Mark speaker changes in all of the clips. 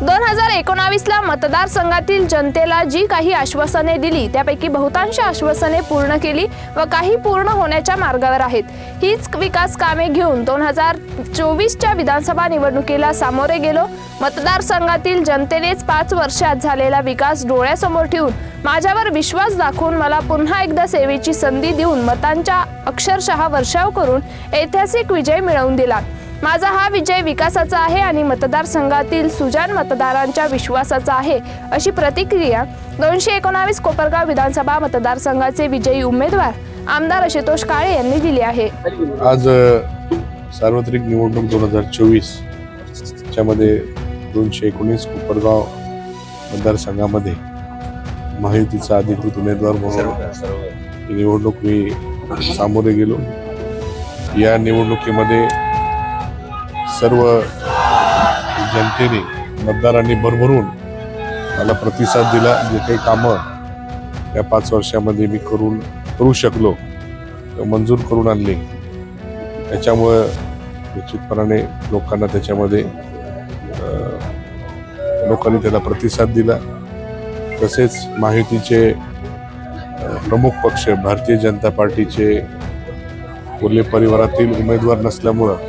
Speaker 1: दोन हजार एकोणावीसला मतदारसंघातील जनतेला जी काही आश्वासने दिली त्यापैकी बहुतांश आश्वासने पूर्ण केली व काही पूर्ण होण्याच्या मार्गावर आहेत. हीच विकास कामे घेऊन दोन हजार चोवीसच्या विधानसभा निवडणुकीला सामोरे गेलो. मतदारसंघातील जनतेनेच पाच वर्षात झालेला विकास डोळ्यासमोर ठेवून माझ्यावर विश्वास दाखवून मला पुन्हा एकदा सेवेची संधी देऊन मतांच्या अक्षरशः वर्षाव करून ऐतिहासिक विजय मिळवून दिला. माझा हा विजय विकासाचा आहे आणि मतदारसंघातील सुजान मतदारांच्या विश्वासाचा आहे अशी प्रतिक्रिया दोनशे एकोणावीस कोपरगाव विधानसभा मतदारसंघाचे विजयी उमेदवार आमदार आशुतोष काळे यांनी दिली आहे.
Speaker 2: आज सार्वत्रिक निवडणूक दोन हजार चोवीस च्यामध्ये दोनशे एकोणीस कोपरगाव मतदारसंघामध्ये महायुतीचा अधिकृत उमेदवार म्हणून निवडणूक मी सामोरे गेलो. या निवडणुकीमध्ये सर्व जनतेने मतदारांनी भरभरून मला प्रतिसाद दिला जे काही कामं या पाच वर्षामध्ये मी करून करू शकलो मंजूर करून आणले. त्याच्यामुळं निश्चितपणाने लोकांना त्याच्यामध्ये लोकांनी त्याला प्रतिसाद दिला. तसेच माहितीचे प्रमुख पक्ष भारतीय जनता पार्टीचे कोल्हे परिवारातील उमेदवार नसल्यामुळं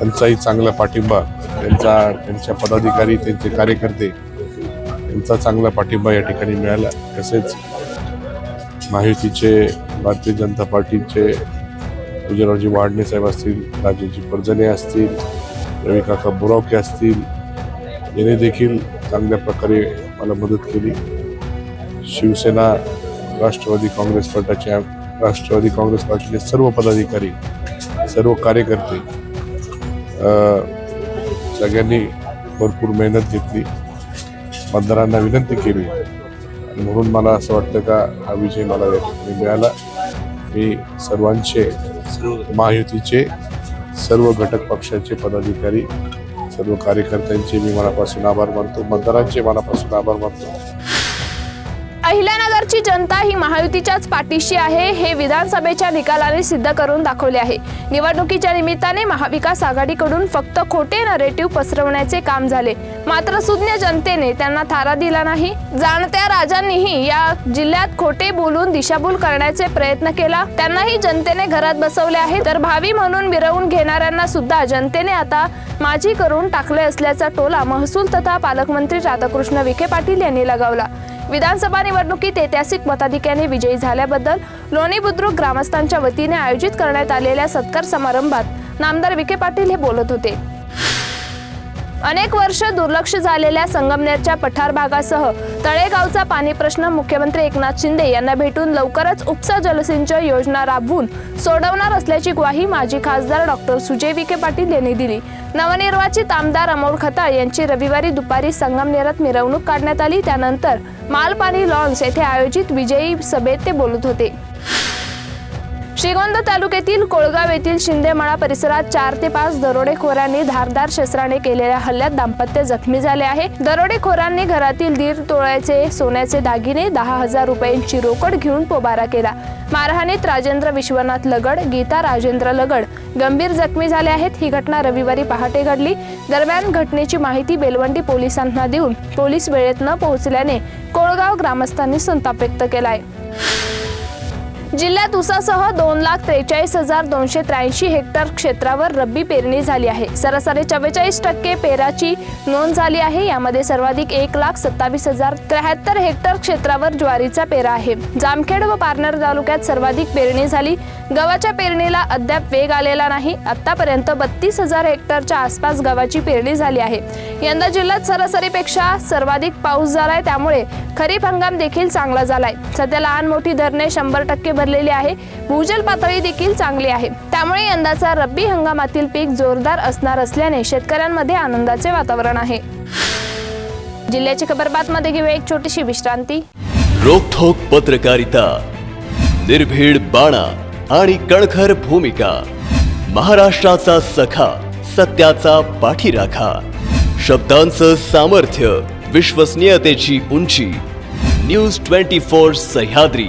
Speaker 2: त्यांचाही चांगला पाठिंबा त्यांचा त्यांच्या पदाधिकारी त्यांचे कार्यकर्ते यांचा चांगला पाठिंबा या ठिकाणी मिळाला. तसेच महायुतीचे भारतीय जनता पार्टीचे विजयरावजी वाडणे साहेब असतील राजेजी परजणे असतील रवी काका बुरावके असतील याने देखील चांगल्या प्रकारे मला मदत केली. शिवसेना राष्ट्रवादी काँग्रेस पक्षाच्या राष्ट्रवादी काँग्रेस पार्टीचे सर्व पदाधिकारी सर्व कार्यकर्ते सगळ्यांनी भरपूर मेहनत घेतली. मतदारांना विनंती केली. आणि म्हणून मला असं वाटतं का हा विजय मला मिळाला. मी सर्वांचे महायुतीचे सर्व घटक पक्षाचे पदाधिकारी सर्व कार्यकर्त्यांचे मी मनापासून आभार मानतो. मतदारांचे मनापासून आभार मानतो.
Speaker 1: अहिल्यानगरची जनता ही महायुतीच्याच पाठीशी आहे हे विधानसभेच्या निकालाने सिद्ध करून दाखवले आहे. निवडणुकीच्या निमित्ताने महाविकास आघाडीकडून फक्त खोटे नरेटिव्ह पसरवण्याचे काम झाले. मात्र सुज्ञ जनतेने त्यांना थारा दिला नाही. जाणत्या राजांनीही या जिल्ह्यात खोटे बोलून दिशाभूल करण्याचे प्रयत्न केला. त्यांनाही जनतेने घरात बसवले आहे. तर भावी म्हणून मिरवून घेणाऱ्यांना सुद्धा जनतेने आता माझी करून टाकले असल्याचा टोला महसूल तथा पालकमंत्री राधाकृष्ण विखे पाटील यांनी लगावला. विधानसभा निवडणुकीत ऐतिहासिक मताधिक्याने विजयी झाल्याबद्दल लोणी बुद्रुक ग्रामस्थांच्या वतीने आयोजित करण्यात आलेल्या सत्कार समारंभात नामदार विखे पाटील हे बोलत होते. अनेक वर्ष दुर्लक्ष झालेल्या संगमनेरच्या पठार भागासह तळेगावचा पाणी प्रश्न मुख्यमंत्री एकनाथ शिंदे यांना भेटून लवकरच उपसा जलसिंचन योजना राबवून सोडवणार असल्याची ग्वाही माजी खासदार डॉक्टर सुजय विखे पाटील यांनी दिली. नवनिर्वाचित आमदार अमोल खताळ यांची रविवारी दुपारी संगमनेरात मिरवणूक काढण्यात आली. त्यानंतर मालपाणी लॉन्स येथे आयोजित विजयी सभेत ते बोलत होते. श्रीगोंदा तालुक्यातील कोळगाव येथील शिंदेमळा परिसरात चार ते पाच दरोडेखोरांनी धारदार शस्त्राने केलेल्या हल्ल्यात दाम्पत्य जखमी झाले आहे. दरोडेखोरांनी घरातील दीड तोळ्याचे सोन्याचे दागिने दहा हजार रुपयांची रोकड घेऊन पोबारा केला. मारहाणीत राजेंद्र विश्वनाथ लगड गीता राजेंद्र लगड गंभीर जखमी झाले आहेत. ही घटना रविवारी पहाटे घडली. दरम्यान घटनेची माहिती बेलवंडी पोलिसांना देऊन पोलीस वेळेत न पोहोचल्याने कोळगाव ग्रामस्थांनी संताप व्यक्त केला आहे जिल्ह्यात ऊसासह दोन लाख त्रेचाळीस हजार दोनशे त्र्याऐंशी हेक्टर क्षेत्रावर रब्बी पेरणी झाली आहे. सरासरी चव्वेचाळीस टक्के पेराची नोंद झाली आहे. यामध्ये सर्वाधिक एक लाख सत्तावीस हजार त्र्याहत्तर हेक्टर क्षेत्रावर ज्वारीचा पेरा आहे. जामखेड व पारनेर तालुक्यात सर्वाधिक पेरणी झाली. गव्हाच्या पेरणीला अद्याप वेग आलेला नाही. आतापर्यंत बत्तीस हजार हेक्टरच्या आसपास गव्हाची पेरणी झाली आहे. यंदा जिल्ह्यात सरासरीपेक्षा सर्वाधिक पाऊस झालाय. त्यामुळे खरीप हंगाम देखील चांगला झालाय. सध्या लहान मोठी धरणे शंभर टक्के भरलेली आहे. भूजल पातळी देखील चांगली आहे. त्यामुळे यंदाचा रब्बी हंगामातील पीक जोरदार असणार असल्याने शेतकऱ्यांमध्ये आनंदाचे वातावरण आहे. जिल्ह्याची खबरमध्ये घेऊया एक छोटीशी विश्रांती.
Speaker 3: रोखोक पत्रकारिता निर्भीड बाणा आणि कणखर भूमिका महाराष्ट्राचा सखा सत्याचा पाठीराखा शब्दांचं सामर्थ्य विश्वसनीयतेची उंची news twenty four Sahyadri.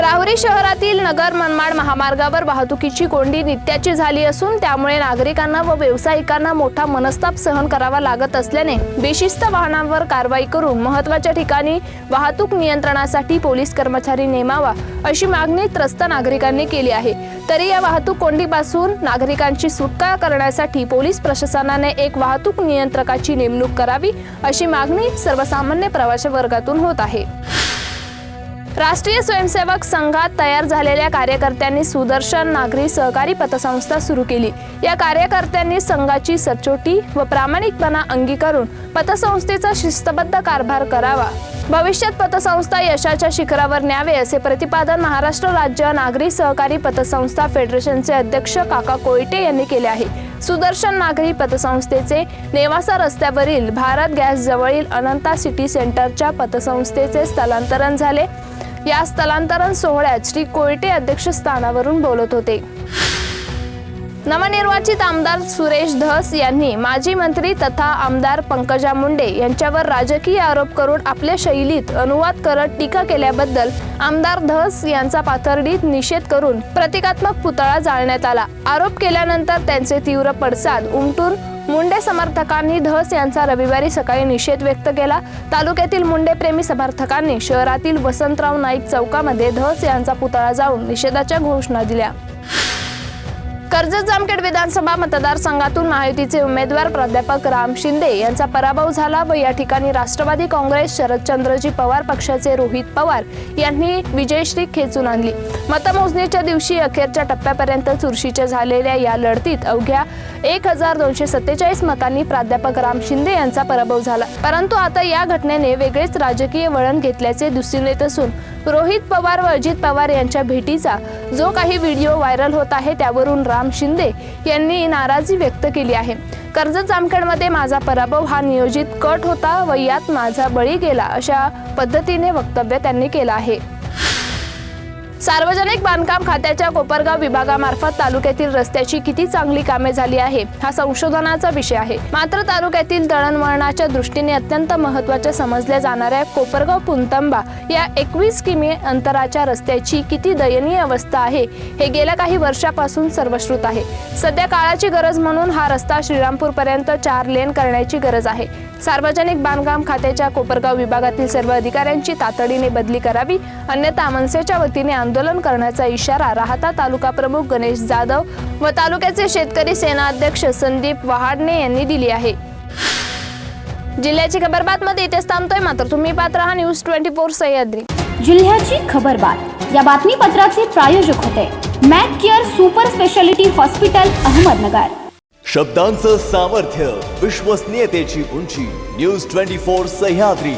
Speaker 1: Rahuri शहरातील नगर मनमाड महामार्गावर वाहतुकीची कोंडी नित्याची झाली असून त्यामुळे नागरिकांना व व्यावसायिकांना मोठा मनस्ताप सहन करावा लागत असल्याने बेशिस्त वाहनांवर कारवाई करून महत्त्वाच्या ठिकाणी वाहतूक नियंत्रणासाठी पोलीस कर्मचारी नेमावा अशी मागणी त्रस्त नागरिकांनी केली आहे. तरी या वाहतूक कोंडीपासून नागरिकांची सुटका करण्यासाठी पोलीस प्रशासनाने एक वाहतूक नियंत्रकाची नेमणूक करावी अशी मागणी सर्वसामान्य प्रवासी वर्गातून होत आहे. राष्ट्रीय स्वयंसेवक संघात तयार झालेल्या कार्यकर्त्यांनी सुदर्शन नागरी सहकारी पतसंस्था सुरू केली. या कार्यकर्त्यांनी संघाची सचोटी व प्रामाणिकपणा अंगीकारून पतसंस्थेचा शिस्तबद्ध कारभार करावा. भविष्यात पतसंस्था यशाच्या शिखरावर न्यावे असे प्रतिपादन महाराष्ट्र राज्य नागरी सहकारी पतसंस्था फेडरेशनचे अध्यक्ष काका कोयटे यांनी केले आहे. सुदर्शन नागरी पतसंस्थेचे नेवासा रस्त्यावरील भारत गॅस जवळील अनंता सिटी सेंटरच्या पतसंस्थेचे स्थलांतरण झाले. या स्थलांतरण सोहळ्यात श्री कोयटे अध्यक्षस्थानावरून बोलत होते. नवनिर्वाचित आमदार सुरेश धस यांनी माजी मंत्री तथा आमदार पंकजा मुंडे यांच्यावर राजकीय आरोप करून आपल्या शैलीत अनुवाद करत टीका केल्याबद्दल आमदार धस यांचा पाथर्डीत निषेध करून प्रतिकात्मक पुतळा जाळण्यात आला. आरोप केल्यानंतर त्यांचे तीव्र पडसाद उमटून मुंडे समर्थकांनी धस यांचा रविवारी सकाळी निषेध व्यक्त केला. तालुक्यातील मुंडे प्रेमी समर्थकांनी शहरातील वसंतराव नाईक चौकामध्ये धस यांचा पुतळा जाऊन निषेधाच्या घोषणा दिल्या. कर्जत जामखेड विधानसभा मतदारसंघातून महायुतीचे उमेदवार प्राध्यापक राम शिंदे यांचा पराभव झाला व या ठिकाणी राष्ट्रवादी काँग्रेस शरदचंद्रजी पवार पक्षाचे रोहित पवार यांनी विजयश्री खेचून आणली. मतमोजणीच्या दिवशी अखेरच्या टप्प्यापर्यंत चुरशीच्या झालेल्या या लढतीत अवघ्या एक हजार दोनशे सत्तेचाळीस मतांनी प्राध्यापक राम शिंदे यांचा पराभव झाला. परंतु आता या घटनेने वेगळेच राजकीय वळण घेतल्याचे दिसून येत असून रोहित पवार व अजित पवार यांच्या भेटीचा जो काही व्हिडिओ व्हायरल होत आहे त्यावरून राम शिंदे यांनी नाराजी व्यक्त केली आहे. कर्जत जामखेडमध्ये माझा पराभव हा नियोजित कट होता व यात माझा बळी गेला अशा पद्धतीने वक्तव्य त्यांनी केलं आहे. सार्वजनिक बांधकाम खात्याच्या कोपरगाव विभागामार्फत तालुक्यातील रस्त्याची किती चांगली कामे झाली आहे हा संशोधनाचा विषय आहे. मात्र तालुक्यातील दळणवळणाच्या दृष्टीने अत्यंत महत्त्वाच्या समजल्या जाणाऱ्या कोपरगाव पुंतंबा या एकवीस किमी अंतराच्या रस्त्याची किती दयनीय अवस्था आहे हे गेल्या काही वर्षापासून सर्वश्रुत आहे. सध्या काळाची गरज म्हणून हा रस्ता श्रीरामपूर पर्यंत चार लेन करण्याची गरज आहे. सार्वजनिक बांधकाम खात्याच्या कोपरगाव विभागातील सर्व अधिकाऱ्यांची तातडीने बदली करावी अन्यथा मनसेच्या वतीने आंदोलन करण्याचा इशारा राहता तालुका प्रमुख गणेश जाधव व तालुक्याचे शेतकरी सेना अध्यक्ष संदीप वहाडणे यांनी दिली आहे. जिल्ह्याची खबरबातमध्ये इथेच थांबतोय मात्र तुम्ही पात्र हा न्यूज ट्वेंटी फोर सह्याद्री.
Speaker 4: जिल्ह्याची खबरबात. या बातमीपत्राचे प्रायोजक होते. Mac care super speciality hospital Ahmednagar.
Speaker 3: शब्दांचं सामर्थ्य विश्वसनीयतेची उंची न्यूज ट्वेंटी फोर सह्याद्री.